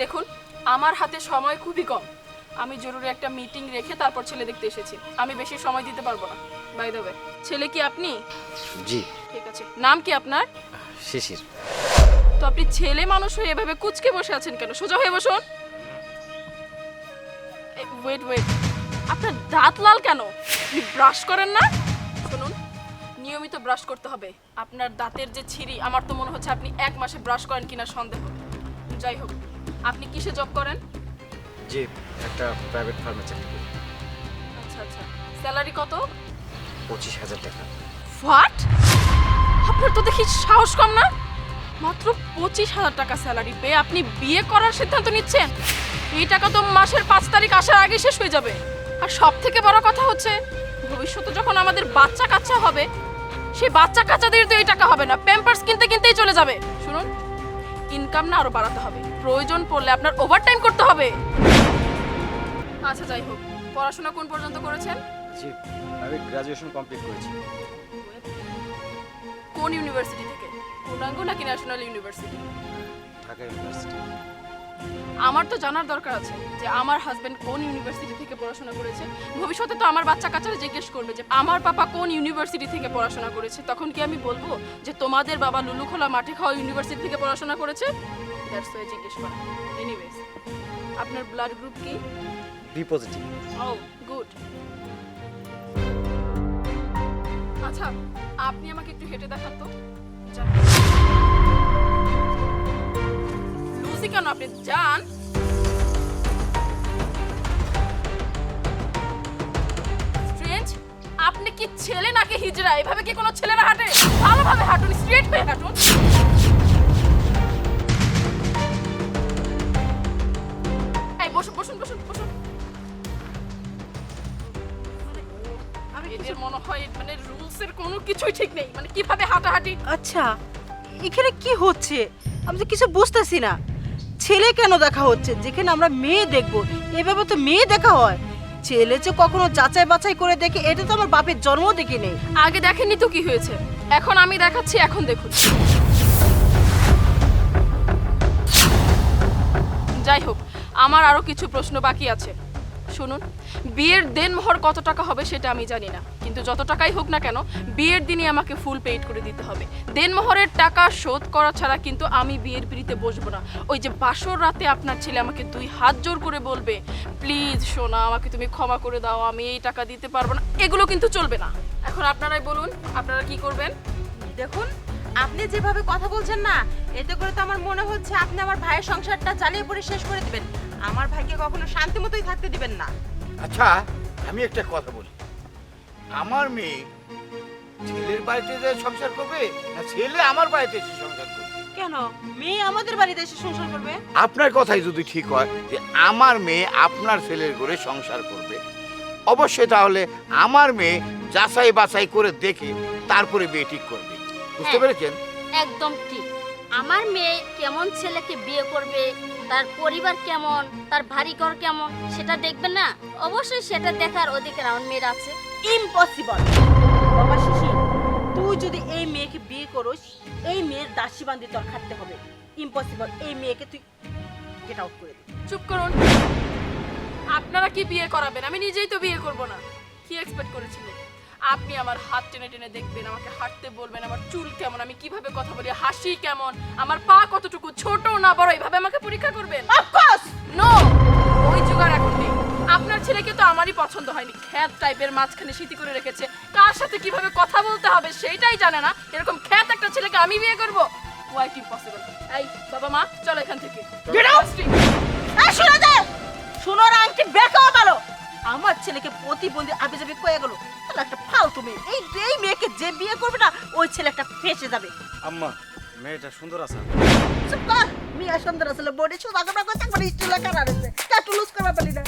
দেখুন আমার হাতে সময় খুবই কম। আমি জরুরি একটা মিটিং রেখে তারপর ছেলে দেখতে এসেছি। আমি বেশি সময় দিতে পারব না। বাই দেবে ছেলে কি আপনি? জি। ঠিক আছে। নাম কি আপনার? শিশির। তো আপনি ছেলে মানুষ হয়ে এভাবে কুচকে বসে আছেন কেন? সোজা হয়ে বসুন। ওয়েট ওয়েট আপনার দাঁত লাল কেন? আপনি ব্রাশ করেন না? শুনুন নিয়মিত ব্রাশ করতে হবে। আপনার দাঁতের যে ছিঁড়ি আমার তো মনে হচ্ছে আপনি এক মাসে ব্রাশ করেন কিনা সন্দেহ। যাই হোক। আপনি কিসে জব করেন? জি একটা প্রাইভেট ফার্মে চাকরি করি। আচ্ছা আচ্ছা। স্যালারি কত? পঁচিশ হাজার টাকা। হোয়াট আপনার তো দেখি সাহস কম না? মাত্র পঁচিশ হাজার টাকা স্যালারি পেয়ে আপনি বিয়ে করার সিদ্ধান্ত নিচ্ছেন? এই টাকা তো মাসের পাঁচ তারিখ আসার আগে শেষ হয়ে যাবে। আর সব থেকে বড় কথা হচ্ছে ভবিষ্যতে যখন আমাদের বাচ্চা কাচ্চা হবে সেই বাচ্চা কাচ্চাদের তো এই টাকা হবে না। প্যাম্পার্স কিনতে কিনতেই চলে যাবে। ইনকাম না আরও বাড়াতে হবে। প্রয়োজন পড়লে আপনার ওভারটাইম করতে হবে। আচ্ছা যাই হোক। পড়াশোনা কোন পর্যন্ত করেছেন? জি আমি গ্রাজুয়েশন কমপ্লিট করেছি। কোন ইউনিভার্সিটি থেকে? পূর্ণাঙ্গ নাকি ন্যাশনাল ইউনিভার্সিটি ঢাকা ইউনিভার্সিটি আমার তো জানার দরকার আছে যে আমার হাজবেন্ড কোন ইউনিভার্সিটি থেকে পড়াশোনা করেছে। ভবিষ্যতে তো আমার বাচ্চা কাচ্চারা জিজ্ঞেস করবে যে আমার পাপা কোন ইউনিভার্সিটি থেকে পড়াশোনা করেছে? তখন কি আমি বলব যে তোমাদের বাবা লুলুখোলা মাঠে খাওয়া ইউনিভার্সিটি থেকে পড়াশোনা করেছে? দ্যাটস ওয়াই জিজ্ঞেস করা। এনিওয়েজ আপনার ব্লাড গ্রুপ কি? বি পজিটিভ ও গুড আচ্ছা আপনি আমাকে একটু হেঁটে দেখান তো। যান। আপনি কি ছেলে নাকি হিজড়া? এভাবে কি কোনো ছেলেরা হাঁটে? ভালোভাবে হাঁটুন স্ট্রেট হয়ে হাঁটুন। এই বসুন বসুন বসুন বসুন। এদের মনে হয় মানে রুলসের কোনো কিছুই ঠিক নেই। মানে কীভাবে হাঁটাহাঁটি? আচ্ছা এখানে কি হচ্ছে? আমি তো কিছু বুঝতেছি না। ছেলে কেন দেখা হচ্ছে? যেখানে আমরা মেয়ে দেখব। এভাবে তো মেয়ে দেখা হয়। ছেলে যে কখনো যাচাই বাছাই করে দেখে, এটা তো আমার বাপের জন্ম দেখি নেই। আগে দেখেনি তো কি হয়েছে? এখন আমি দেখাচ্ছি, এখন দেখুন। যাই হোক, আমার আরও কিছু প্রশ্ন বাকি আছে। শুনুন, বিয়ের দেনমোহর কত টাকা হবে সেটা আমি জানি না, কিন্তু যত টাকাই হোক না কেন, বিয়ের দিনই আমাকে ফুল পেইড করে দিতে হবে। দেনমোহরের টাকা শোধ করা ছাড়া কিন্তু আমি বিয়ের পিড়িতে বসবো না। ওই যে বাসর রাতে আপনার ছেলে আমাকে দুই হাত জোর করে বলবে প্লিজ সোনা, আমাকে তুমি ক্ষমা করে দাও, আমি এই টাকা দিতে পারব না। এগুলো কিন্তু চলবে না। এখন আপনারাই বলুন, আপনারা কি করবেন? দেখুন আপনি যেভাবে কথা বলছেন না এতে করে তো আমার মনে হচ্ছে আপনি আমার ভাইয়ের সংসারটা জ্বালিয়ে পড়ে শেষ করে দিবেন। আমার ভাইকে কখনো শান্তি মতোই থাকতে দিবেন না। আচ্ছা আমি একটা কথা বলি। আমার মেয়ে ছেলের বাড়িতে যে সংসার করবে না ছেলে আমার বাড়িতে এসে সংসার করবে? কেন? মেয়ে আমাদের বাড়িতে এসে সংসার করবে? আপনার কথাই যদি ঠিক হয় যে আমার মেয়ে আপনার ছেলের ঘরে সংসার করবে অবশ্যই তাহলে আমার মেয়ে যাচাই বাছাই করে দেখে তারপরে বিয়ে ঠিক করবে। বুঝতে হ্যাঁ। পেরেছেন? একদম ঠিক। আমার মেয়ে কেমন ছেলেকে বিয়ে করবে তার পরিবার কেমন তার ভারী ঘর কেমন সেটা দেখবে না? অবশ্যই সেটা দেখার অধিকার আমার মেয়ের আছে। ইম্পসিবল বাবা শিশির তুই যদি এই মেয়েকে বিয়ে করিস এই মেয়ের দাসী বান্ধি তোর খাটতে হবে। ইম্পসিবল এই মেয়েকে তুই গেট আউট করে দে। চুপ করুন। আপনারা কি বিয়ে করাবেন? আমি নিজেই তো বিয়ে করব না। কি এক্সপেক্ট করেছিলেন? আপনি আমার হাত টেনে টেনে দেখবেন আমাকে হাঁটতে বলবেন আমার চুল কেমন আমি কীভাবে কথা বলি হাসি কেমন আমার পা কতটুকু ছোট না বড় এইভাবে আমাকে পরীক্ষা করবেন? অফকোর্স নো ওই জোগাড় এখন নেই। আপনার ছেলেকে তো আমারই পছন্দ হয়নি। খ্যাত টাইপের মাঝখানে স্মৃতি করে রেখেছে। কার সাথে কীভাবে কথা বলতে হবে সেইটাই জানে না। এরকম খ্যাত একটা ছেলেকে আমি বিয়ে করব? হোয়াইট ইম্পসিবল এই বাবা মা চলো এখান থেকে। শুনে দে! আংটি বেকাও ভালো! আমার ছেলেকে প্রতিবন্ধী আবে যাবে কয়ে গেল। একটা ফালতু মেয়ে। এই এই মেয়েকে যে বিয়ে করবে না ওই ছেলে একটা ফেসে যাবে। আম্মা মেয়েটা সুন্দর আছে। চুপ কর। মিয়া সুন্দর আসলে বডি শুধু আগে একবার করে স্টিল কারা রয়েছে টাটু লুজ করবা পারি না।